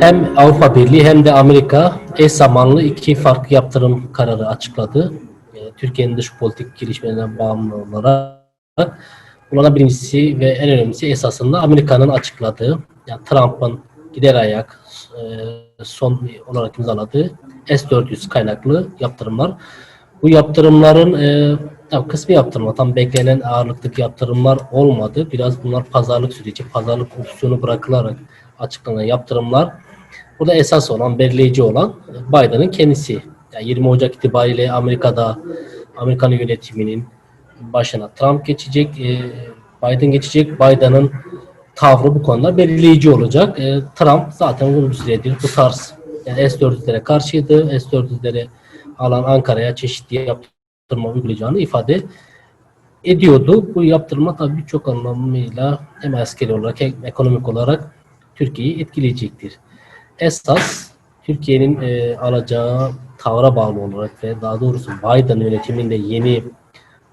Hem Avrupa Birliği hem de Amerika eş zamanlı iki farklı yaptırım kararı açıkladı. E, Türkiye'nin dış politik gelişmelerine bağımlı olarak. Bunlardan birincisi ve en önemlisi esasında Amerika'nın açıkladığı, yani Trump'ın gider ayak e, son olarak imzaladığı S-400 kaynaklı yaptırımlar. Bu yaptırımların e, kısmi yaptırımlar, tam beklenen ağırlıktaki yaptırımlar olmadı. Biraz bunlar pazarlık süreci, pazarlık opsiyonu bırakılarak açıklanan yaptırımlar. Burada esas olan, belirleyici olan Biden'ın kendisi. Yani 20 Ocak itibariyle Amerika'da Amerikan yönetiminin başına Trump geçecek, e, Biden geçecek. Biden'ın tavrı bu konuda belirleyici olacak. E, Trump zaten uzun bir bu tarz yani S-400'lere karşıydı. S-400'leri alan Ankara'ya çeşitli yaptırma uygulayacağını ifade ediyordu. Bu yaptırma tabii birçok anlamıyla hem askeri olarak hem ekonomik olarak Türkiye'yi etkileyecektir. Esas Türkiye'nin e, alacağı tavra bağlı olarak ve daha doğrusu Biden yönetiminde yeni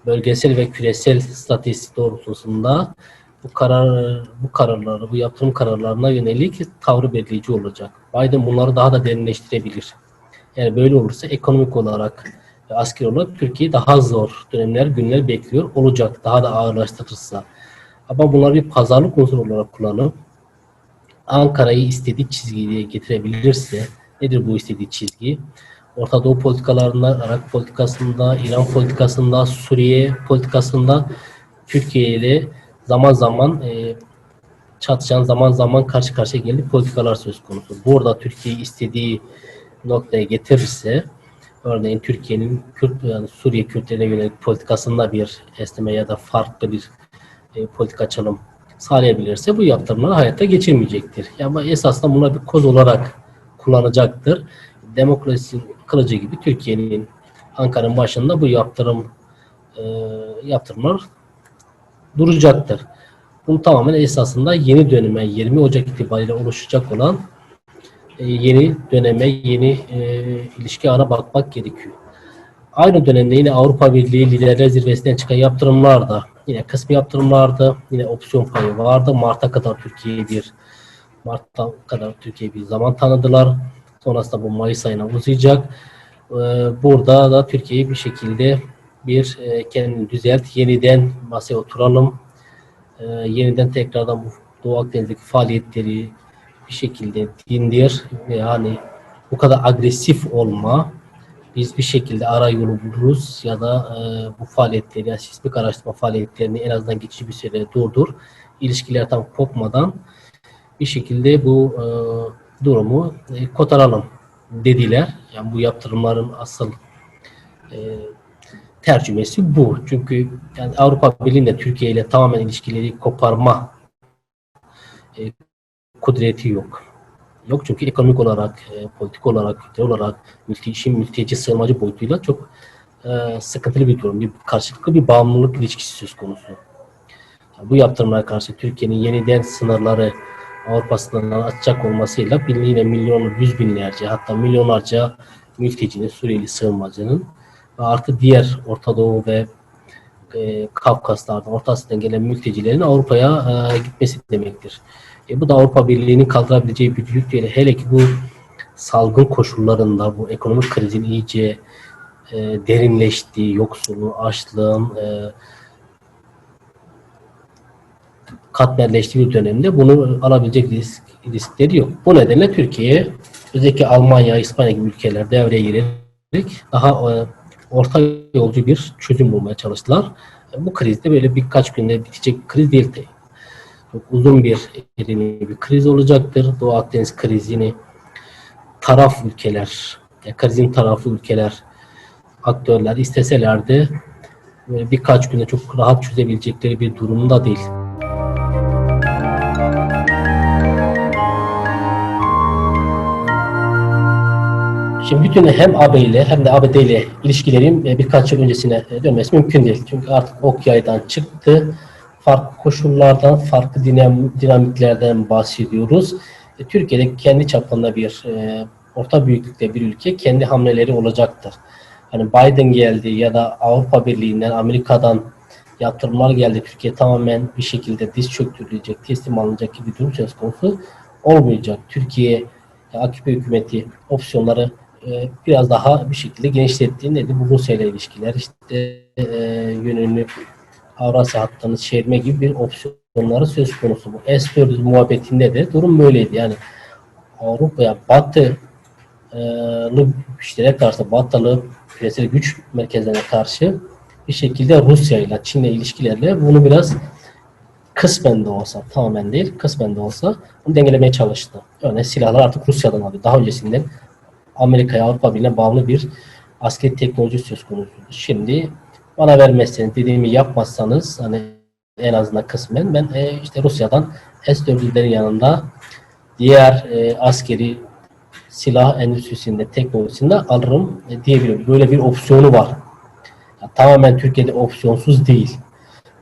bölgesel ve küresel stratejisi doğrultusunda bu karar bu kararları, bu yaptırım kararlarına yönelik tavrı belirleyici olacak. Biden bunları daha da derinleştirebilir. Yani böyle olursa ekonomik olarak ve askeri olarak Türkiye daha zor dönemler, günler bekliyor olacak. Daha da ağırlaştırırsa. Ama bunları bir pazarlık unsuru olarak kullanıp Ankara'yı istediği çizgiye getirebilirse nedir bu istediği çizgi? Orta Doğu politikalarında, Irak politikasında, İran politikasında, Suriye politikasında Türkiye ile zaman zaman e, çatışan, zaman zaman karşı karşıya geldiği politikalar söz konusu. Burada Türkiye istediği noktaya getirirse, örneğin Türkiye'nin Kürt, yani Suriye Kürtlerine yönelik politikasında bir esneme ya da farklı bir e, politika açalım sağlayabilirse bu yaptırımları hayata geçirmeyecektir. Ama esasında buna bir koz olarak kullanacaktır. Demokrasinin kılıcı gibi Türkiye'nin Ankara'nın başında bu yaptırım e, yaptırımlar duracaktır. Bunu tamamen esasında yeni döneme 20 Ocak itibariyle oluşacak olan e, yeni döneme, yeni e, ilişki ana bakmak gerekiyor. Aynı dönemde yine Avrupa Birliği liderler zirvesinden çıkan yaptırımlar da yine kısmi yaptırımlardı. Yine opsiyon payı vardı. Mart'a kadar Türkiye'ye bir Mart'a kadar Türkiye bir zaman tanıdılar. Sonrasında bu Mayıs ayına uzayacak. Ee, burada da Türkiye'yi bir şekilde bir e, kendini düzelt, yeniden masaya oturalım. Ee, yeniden tekrardan bu Doğu Akdeniz'deki faaliyetleri bir şekilde dindir. Yani bu kadar agresif olma, biz bir şekilde ara yolu buluruz ya da e, bu faaliyetleri, yani sismik araştırma faaliyetlerini en azından geçici bir süre durdur. İlişkiler tam kopmadan bir şekilde bu e, durumu e, kotaralım dediler. Yani bu yaptırımların asıl e, tercümesi bu. Çünkü yani Avrupa Birliği'nde Türkiye ile tamamen ilişkileri koparma e, kudreti yok. Yok çünkü ekonomik olarak, e, politik olarak, kültürel olarak mülteci, mülteci sığınmacı boyutuyla çok e, sıkıntılı bir durum. Bir karşılıklı bir bağımlılık ilişkisi söz konusu. Yani bu yaptırımlara karşı Türkiye'nin yeniden sınırları Avrupa sınırlarını açacak olmasıyla binliğine milyonlu, yüz binlerce hatta milyonlarca mültecinin, Suriyeli sığınmacının ve artı diğer Orta Doğu ve e, Kafkaslardan, Orta Asya'dan gelen mültecilerin Avrupa'ya e, gitmesi demektir. E, bu da Avrupa Birliği'nin kaldırabileceği bir yük değil. Hele ki bu salgın koşullarında bu ekonomik krizin iyice e, derinleştiği, yoksulluğun, açlığın e, katmerleştiği bir dönemde bunu alabilecek risk, riskleri yok. Bu nedenle Türkiye özellikle Almanya, İspanya gibi ülkeler devreye girerek daha e, orta yolcu bir çözüm bulmaya çalıştılar. Bu krizde böyle birkaç günde bitecek bir kriz değil. Çok uzun bir bir kriz olacaktır. Doğu Akdeniz krizini taraf ülkeler, krizin tarafı ülkeler, aktörler isteseler de birkaç günde çok rahat çözebilecekleri bir durumda değil. Şimdi bütün hem AB ile hem de ABD ile ilişkilerin e, birkaç yıl öncesine e, dönmesi mümkün değil. Çünkü artık ok yaydan çıktı. Farklı koşullardan, farklı dinam, dinamiklerden bahsediyoruz. E, Türkiye'de kendi çapında bir e, orta büyüklükte bir ülke kendi hamleleri olacaktır. Hani Biden geldi ya da Avrupa Birliği'nden, Amerika'dan yaptırımlar geldi. Türkiye tamamen bir şekilde diz çöktürülecek, teslim alınacak gibi bir durum söz konusu olmayacak. Türkiye AKP hükümeti opsiyonları e, biraz daha bir şekilde genişletti. Nedir? Bu Rusya ile ilişkiler, işte e, yönünü Avrasya hattını çevirme gibi bir opsiyonları söz konusu. Bu S-400 muhabbetinde de durum böyleydi. Yani Avrupa'ya Batı güçlere karşı, Batılı küresel güç merkezlerine karşı bir şekilde Rusya ile Çin'le ilişkilerle bunu biraz kısmen de olsa, tamamen değil, kısmen de olsa bunu dengelemeye çalıştı. Örneğin silahlar artık Rusya'dan alıyor. Daha öncesinden Amerika'ya, Avrupa Birliği'ne bağlı bir askeri teknoloji söz konusuydu. Şimdi bana vermezseniz, dediğimi yapmazsanız hani en azından kısmen ben e, işte Rusya'dan S-400'lerin yanında diğer e, askeri silah endüstrisinde, teknolojisinde alırım e, diyebiliyorum. Böyle bir opsiyonu var. Ya, tamamen Türkiye'de opsiyonsuz değil.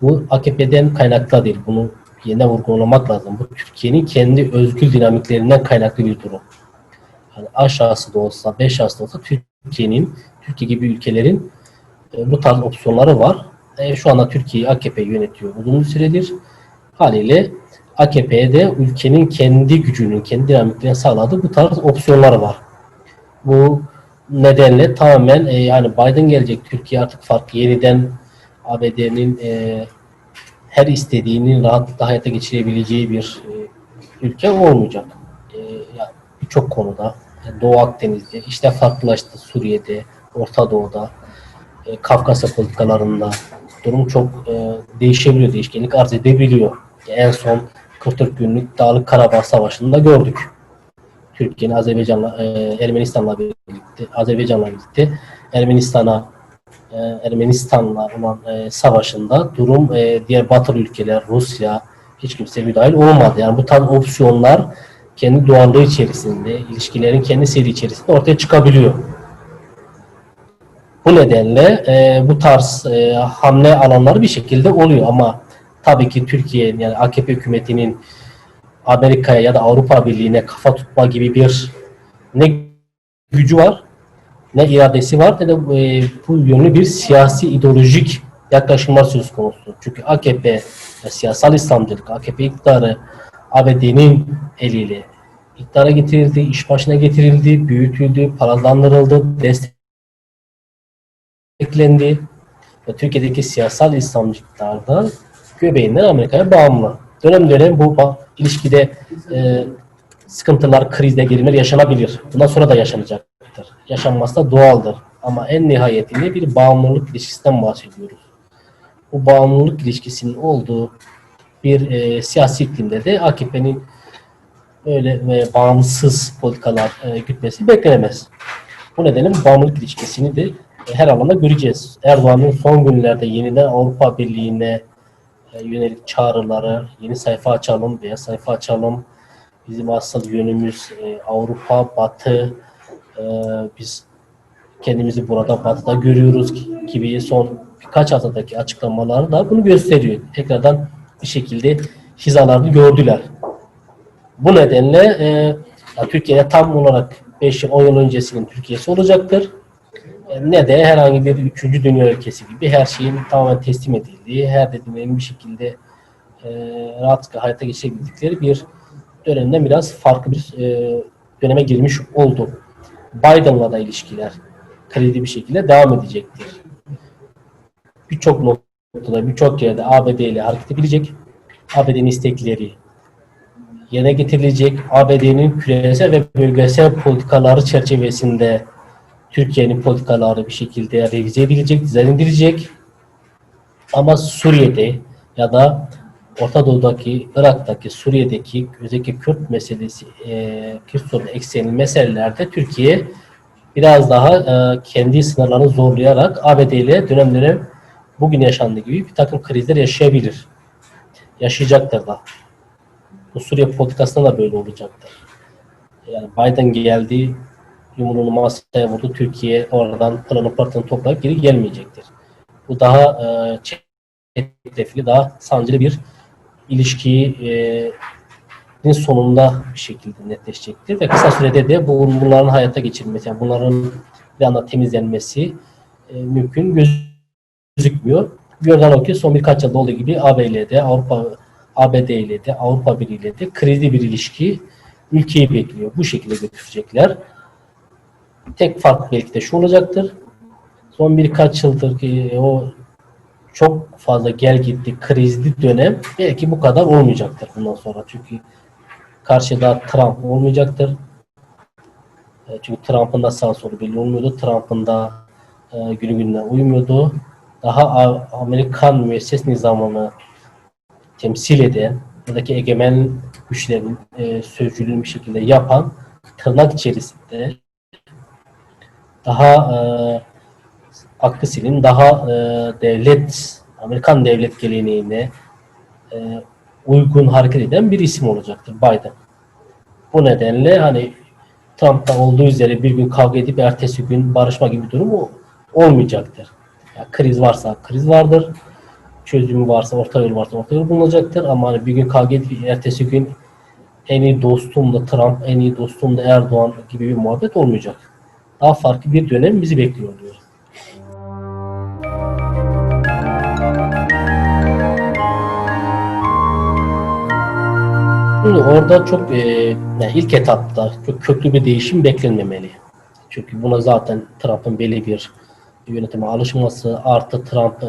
Bu AKP'den kaynaklı değil. Bunu yine vurgulamak lazım. Bu Türkiye'nin kendi özgül dinamiklerinden kaynaklı bir durum. Yani aşağısı da olsa, beş aşağısı da olsa Türkiye'nin, Türkiye gibi ülkelerin e, bu tarz opsiyonları var. E, şu anda Türkiye'yi AKP yönetiyor uzun bir süredir. Haliyle AKP'ye de ülkenin kendi gücünün, kendi dinamiklerini sağladığı bu tarz opsiyonları var. Bu nedenle tamamen e, yani Biden gelecek Türkiye artık farklı yeniden ABD'nin e, her istediğini rahatlıkla hayata geçirebileceği bir e, ülke olmayacak. E, yani Birçok konuda Doğu Akdeniz'de, işte farklılaştı Suriye'de, Orta Doğu'da, e, Kafkasya politikalarında durum çok e, değişebiliyor, değişkenlik arz edebiliyor. En son 44 günlük Dağlık Karabağ Savaşı'nda gördük. Türkiye'nin Azerbaycan'la, e, Ermenistan'la birlikte, Azerbaycan'la birlikte Ermenistan'a e, Ermenistan'la olan e, savaşında durum e, diğer batılı ülkeler, Rusya hiç kimse müdahil olmadı. Yani bu tarz opsiyonlar kendi doğallığı içerisinde, ilişkilerin kendi seri içerisinde ortaya çıkabiliyor. Bu nedenle e, bu tarz e, hamle alanları bir şekilde oluyor ama tabii ki Türkiye yani AKP hükümetinin Amerika'ya ya da Avrupa Birliği'ne kafa tutma gibi bir ne gücü var ne iradesi var ne de e, bu yönlü bir siyasi ideolojik yaklaşımlar söz konusu. Çünkü AKP e, siyasal İslamcılık, AKP iktidarı ABD'nin eliyle iktidara getirildi, iş başına getirildi, büyütüldü, paralandırıldı, desteklendi. Ve Türkiye'deki siyasal İslamcılıklar da göbeğinden Amerika'ya bağımlı. Dönem dönem bu ilişkide e, sıkıntılar, krizler, gerilimler yaşanabilir. Bundan sonra da yaşanacaktır. Yaşanması da doğaldır. Ama en nihayetinde bir bağımlılık ilişkisinden bahsediyoruz. Bu bağımlılık ilişkisinin olduğu bir e, siyasi iklimde de AKP'nin öyle ve bağımsız politikalar e, gütmesi beklenemez. Bu nedenle bağımlılık ilişkisini de her alanda göreceğiz. Erdoğan'ın son günlerde yeniden Avrupa Birliği'ne e, yönelik çağrıları, yeni sayfa açalım, beyaz sayfa açalım, bizim asıl yönümüz e, Avrupa, Batı, e, biz kendimizi burada Batı'da görüyoruz gibi son birkaç haftadaki açıklamaları da bunu gösteriyor. Tekrardan bir şekilde hizalarını gördüler. Bu nedenle e, ya Türkiye'de tam olarak 5 yıl, 10 yıl öncesinin Türkiye'si olacaktır. Ne de herhangi bir üçüncü dünya ülkesi gibi her şeyin tamamen teslim edildiği, her dediğinin bir şekilde e, rahatlıkla hayata geçirebildikleri bir dönemden biraz farklı bir e, döneme girmiş oldu. Biden'la da ilişkiler kredi bir şekilde devam edecektir. Birçok noktada, birçok yerde ABD ile hareket edebilecek. ABD'nin istekleri yerine getirilecek. ABD'nin küresel ve bölgesel politikaları çerçevesinde Türkiye'nin politikaları bir şekilde revize edilecek, dizayn edilecek. Ama Suriye'de ya da Orta Doğu'daki, Irak'taki, Suriye'deki özellikle Kürt meselesi, e, Kürt sorunu eksenli meselelerde Türkiye biraz daha e, kendi sınırlarını zorlayarak ABD ile dönem dönem bugün yaşandığı gibi bir takım krizler yaşayabilir. Yaşayacaktır da. Bu Suriye politikasında da böyle olacaktır. Yani Biden geldi, yumruğunu masaya vurdu. Türkiye oradan pırını pırtını toplayıp geri gelmeyecektir. Bu daha e, hedefli, daha sancılı bir ilişkiyi e, sonunda bir şekilde netleşecektir ve kısa sürede de bu, bunların hayata geçirilmesi, yani bunların bir anda temizlenmesi e, mümkün gözükmüyor. Görünen o ki son birkaç yılda olduğu gibi AB ile de Avrupa ABD ile de Avrupa Birliği ile de krizli bir ilişki ülkeyi bekliyor. Bu şekilde götürecekler. Tek fark belki de şu olacaktır. Son birkaç yıldır ki o çok fazla gel gitti krizli dönem belki bu kadar olmayacaktır bundan sonra. Çünkü karşıda Trump olmayacaktır. E, Çünkü Trump'ın da sağ solu belli olmuyordu. Trump'ın da e, günü gününe uymuyordu. Daha Amerikan müesses nizamını temsil eden, buradaki egemen güçlerin e, sözcülüğünü bir şekilde yapan tırnak içerisinde daha e, aklı selim, daha e, devlet, Amerikan devlet geleneğine e, uygun hareket eden bir isim olacaktır Biden. Bu nedenle hani Trump'ta olduğu üzere bir gün kavga edip ertesi gün barışma gibi bir durum olmayacaktır. Ya kriz varsa kriz vardır. Çözümü varsa, orta yol varsa orta yol bulunacaktır. Ama hani bir gün kavga edip ertesi gün en iyi dostum da Trump, en iyi dostum da Erdoğan gibi bir muhabbet olmayacak. Daha farklı bir dönem bizi bekliyor diyor. Şimdi orada çok e, yani ilk etapta çok köklü bir değişim beklenmemeli. Çünkü buna zaten Trump'ın belli bir yönetime alışması artı Trump e,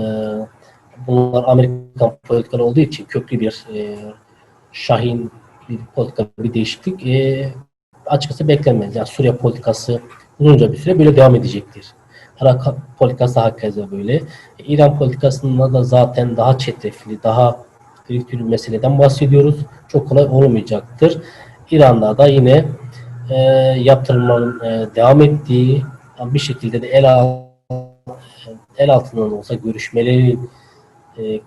bunlar Amerikan politikaları olduğu için köklü bir e, şahin bir politika bir değişiklik e, açıkçası beklenmez. Yani Suriye politikası uzunca bir süre böyle devam edecektir. Irak politikası da hakeza böyle. E, İran politikasında da zaten daha çetrefilli, daha bir meseleden bahsediyoruz. Çok kolay olmayacaktır. İran'da da yine e, yaptırımların e, devam ettiği bir şekilde de el, al, el altından olsa görüşmelerin e,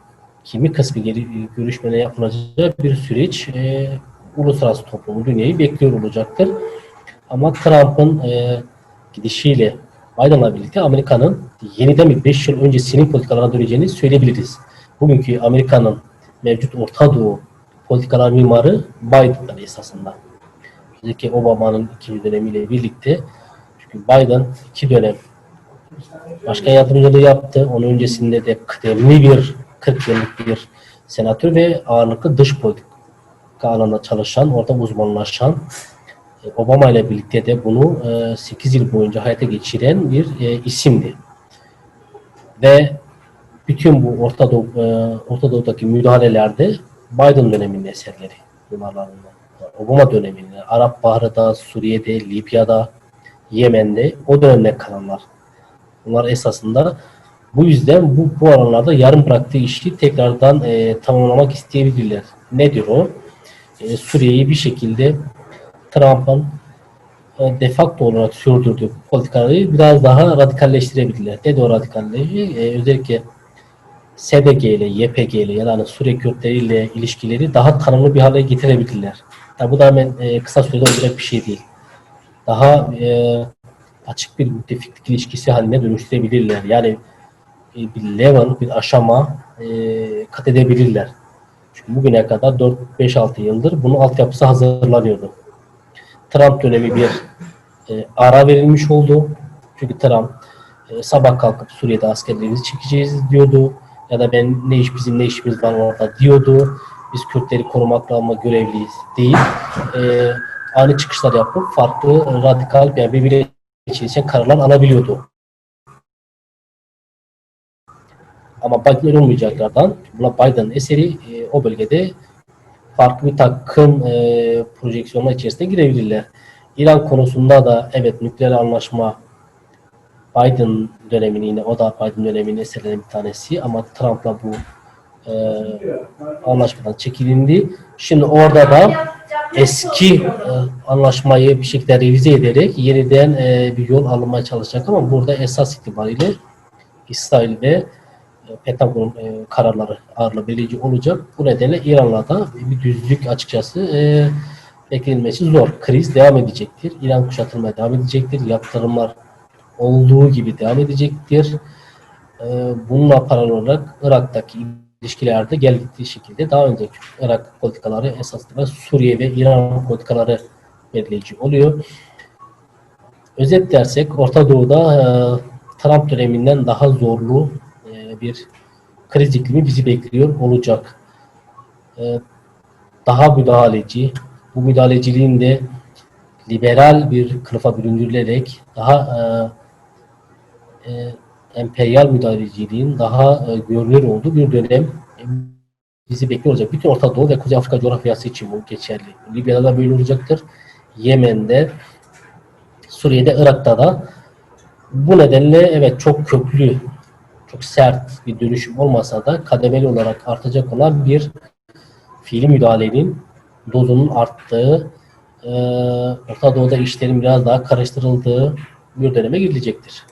kimi kısmı geri, görüşmeler yapılacağı bir süreç e, uluslararası toplumu, dünyayı bekliyor olacaktır. Ama Trump'ın e, gidişiyle Biden'la birlikte Amerika'nın yeniden bir 5 yıl öncesinin politikalarına döneceğini söyleyebiliriz. Bugünkü Amerika'nın mevcut Orta Doğu politikalar mimarı Biden'dan esasında. Özellikle Obama'nın ikinci dönemiyle birlikte çünkü Biden iki dönem başkan yardımcılığı yaptı. Onun öncesinde de kıdemli bir 40 yıllık bir senatör ve ağırlıklı dış politika alanında çalışan, orada uzmanlaşan Obama ile birlikte de bunu 8 yıl boyunca hayata geçiren bir e, isimdi. Ve bütün bu Orta, Doğu, e, Orta Doğu'daki müdahalelerde Biden döneminin eserleri mimarlarından. Obama döneminde, Arap Baharı'da, Suriye'de, Libya'da, Yemen'de o dönemde kalanlar. Bunlar esasında bu yüzden bu, bu alanlarda yarım bıraktığı işi tekrardan e, tamamlamak isteyebilirler. Nedir o? E, Suriye'yi bir şekilde Trump'ın e, de facto olarak sürdürdüğü politikaları biraz daha radikalleştirebilirler. Ne de o radikalleşi? E, özellikle SDG ile, YPG ile ya da hani Suriye Kürtleri ile ilişkileri daha tanımlı bir hale getirebilirler. Tabi bu da hemen e, kısa sürede olacak bir şey değil. Daha e, açık bir müttefiklik ilişkisi haline dönüştürebilirler. Yani e, bir level, bir aşama e, kat edebilirler. Çünkü bugüne kadar 4-5-6 yıldır bunun altyapısı hazırlanıyordu. Trump dönemi bir e, ara verilmiş oldu. Çünkü Trump e, sabah kalkıp Suriye'de askerlerimizi çekeceğiz diyordu. Ya da ben ne iş bizim ne işimiz var orada diyordu. Biz Kürtleri korumakla ama görevliyiz değil. E, ani çıkışlar yapıp farklı radikal yani birbirine çelişen kararlar alabiliyordu. Ama Biden olmayacaklardan Biden'ın eseri e, o bölgede farklı bir takım e, projeksiyonlar içerisine girebilirler. İran konusunda da evet nükleer anlaşma Biden dönemini yine o da Biden döneminin eserlerinden bir tanesi ama Trump'la bu e, anlaşmadan çekilindi. Şimdi orada da eski e, anlaşmayı bir şekilde revize ederek yeniden e, bir yol alınmaya çalışacak ama burada esas itibariyle İsrail ve Pentagon e, kararları ağırlığı belirleyici olacak. Bu nedenle İran'la da bir düzlük açıkçası e, beklenmesi zor. Kriz devam edecektir. İran kuşatılmaya devam edecektir. Yaptırımlar olduğu gibi devam edecektir. E, bununla paralel olarak Irak'taki ilişkilerde gel gittiği şekilde edecek. Çünkü Irak politikaları esasında Suriye ve İran politikaları belirleyici oluyor. Özet dersek Orta Doğu'da e, Trump döneminden daha zorlu e, bir kriz iklimi bizi bekliyor olacak. E, daha müdahaleci, bu müdahaleciliğin de liberal bir kılıfa büründürülerek daha e, e, emperyal müdahaleciliğin daha e, görünür olduğu bir dönem e, bizi bekliyor olacak. Bütün Orta Doğu ve Kuzey Afrika coğrafyası için bu geçerli. Libya'da da böyle olacaktır. Yemen'de, Suriye'de, Irak'ta da bu nedenle evet çok köklü, çok sert bir dönüşüm olmasa da kademeli olarak artacak olan bir fiili müdahalenin dozunun arttığı, e, Orta Doğu'da işlerin biraz daha karıştırıldığı bir döneme girilecektir.